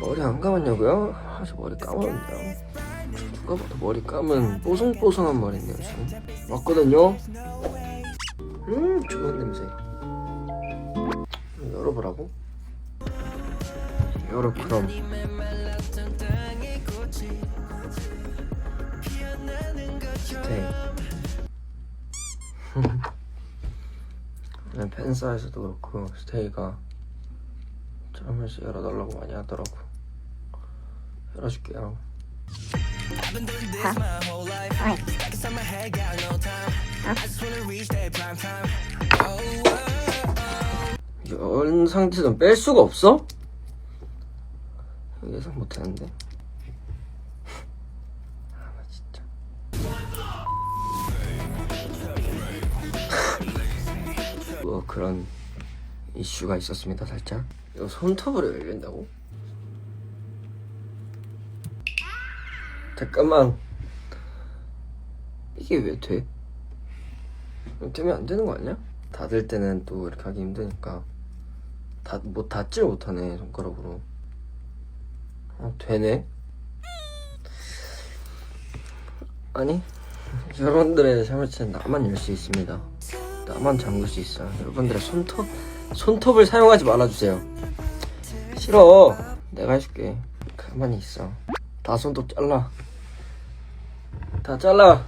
머리 안 감았냐고요? 아직 머리 감았는데요. 누가 봐도 머리 감은 뽀송뽀송한 머리네요 지금. 맞거든요. 음 좋은 냄새. 열어보라고? 열어 그럼. 스테이. 그냥 팬사에서도 그렇고 스테이가 한 번씩 열어달라고 많이 하더라고. 열어줄게요. 연 상태는 뺄 수가 없어? 예상 못했는데. 아, 나 진짜. 뭐 그런 이슈가 있었습니다, 살짝. 이거 손톱으로 열린다고? 잠깐만. 이게 왜 돼? 되면 안 되는 거 아니야? 닫을 때는 또 이렇게 하기 힘드니까. 다, 뭐 닫질 못하네, 손가락으로. 어, 되네? 아니, 여러분들의 샤머치는 나만 열 수 있습니다. 나만 잠글 수 있어요. 여러분들의 손톱, 손톱을 사용하지 말아주세요. 싫어. 내가 해줄게. 가만히 있어. 다 손톱 잘라. 다 잘라.